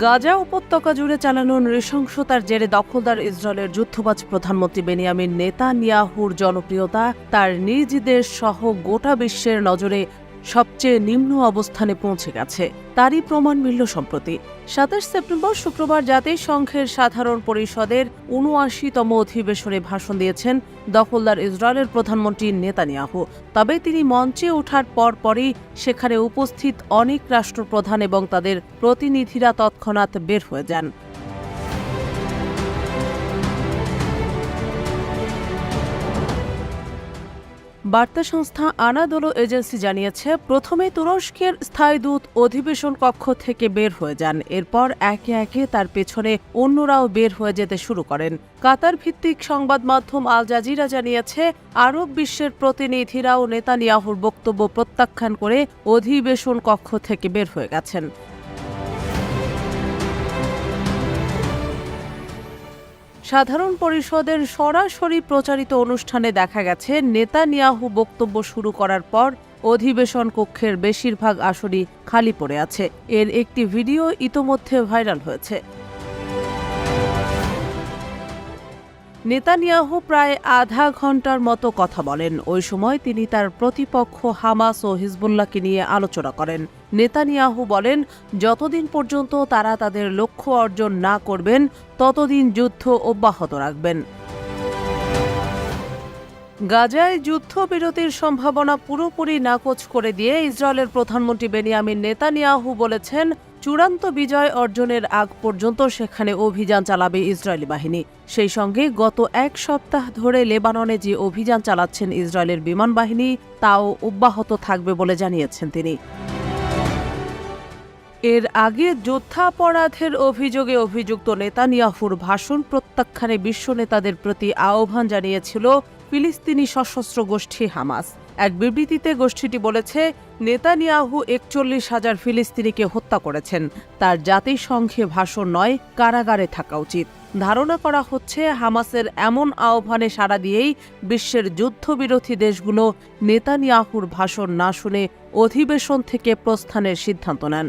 গাজা উপত্যকা জুড়ে চালানো নৃশংসতার জেরে দখলদার ইসরায়েলের যুদ্ধবাজ প্রধানমন্ত্রী বেনিয়ামিন নেতানিয়াহুর জনপ্রিয়তা, তার নিজ দেশ সহ গোটা বিশ্বের নজরে সবচেয়ে নিম্ন অবস্থানে পৌঁছে গেছে। তারই প্রমাণ মিলল সম্প্রতি। সাতাশ সেপ্টেম্বর শুক্রবার জাতিসংঘের সাধারণ পরিষদের উনআশিতম অধিবেশনে ভাষণ দিয়েছেন দখলদার ইসরায়েলের প্রধানমন্ত্রী নেতানিয়াহু। তবে তিনি মঞ্চে ওঠার পরপরই সেখানে উপস্থিত অনেক রাষ্ট্রপ্রধান এবং তাদের প্রতিনিধিরা তৎক্ষণাৎ বের হয়ে যান। বার্তা সংস্থা আনাদোলো এজেন্সি জানিয়েছে, প্রথমে তুরস্কের স্থায়ী দূত অধিবেশন কক্ষ থেকে বের হয়ে যান। এরপর একে একে তার পেছনে অন্যরাও বের হয়ে যেতে শুরু করেন। কাতার ভিত্তিক সংবাদ মাধ্যম আল জাজিরা জানিয়েছে, আরব বিশ্বের প্রতিনিধিরাও নেতানিয়াহুর বক্তব্য প্রত্যাখ্যান করে অধিবেশন কক্ষ থেকে বের হয়ে গেছেন। সাধারণ পরিষদের সরাসরি প্রচারিত অনুষ্ঠানে দেখা গেছে, নেতানিয়াহু বক্তব্য শুরু করার পর অধিবেশন কক্ষের বেশিরভাগ আসনই খালি পড়ে আছে। এর একটি ভিডিও ইতোমধ্যে ভাইরাল হয়েছে। নেতানিয়াহু প্রায় আধা ঘণ্টার মতো কথা বলেন। ওই সময় তিনি তার প্রতিপক্ষ হামাস ও হিজবুল্লাহকে নিয়ে আলোচনা করেন। নেতানিয়াহু বলেন, যতদিন পর্যন্ত তারা তাদের লক্ষ্য অর্জন না করবেন, ততদিন যুদ্ধ অব্যাহত রাখবেন। গাজায় যুদ্ধবিরতির সম্ভাবনা পুরোপুরি নাকচ করে দিয়ে ইসরায়েলের প্রধানমন্ত্রী বেনিয়ামিন নেতানিয়াহু বলেছেন চূড়ান্ত বিজয় অর্জনের আগ পর্যন্ত সেখানে অভিযান চালাবে ইসরায়েলি বাহিনী। সেই সঙ্গে গত এক সপ্তাহ ধরে লেবাননে যে অভিযান চালাচ্ছেন ইসরায়েলের বিমান বাহিনী, তাও অব্যাহত থাকবে বলে জানিয়েছেন তিনি। এর আগে যুদ্ধাপরাধের অভিযোগে অভিযুক্ত নেতানিয়াহুর ভাষণ প্রত্যাখ্যানে বিশ্ব নেতাদের প্রতি আহ্বান জানিয়েছিল ফিলিস্তিনি সশস্ত্র গোষ্ঠী হামাস। এক বিবৃতিতে গোষ্ঠীটি বলেছে, নেতানিয়াহু একচল্লিশ হাজার ফিলিস্তিনিকে হত্যা করেছেন। তার জাতিসংঘে ভাষণ নয়, কারাগারে থাকা উচিত। ধারণা করা হচ্ছে, হামাসের এমন আহ্বানে সাড়া দিয়েই বিশ্বের যুদ্ধবিরোধী দেশগুলো নেতানিয়াহুর ভাষণ না শুনে অধিবেশন থেকে প্রস্থানের সিদ্ধান্ত নেন।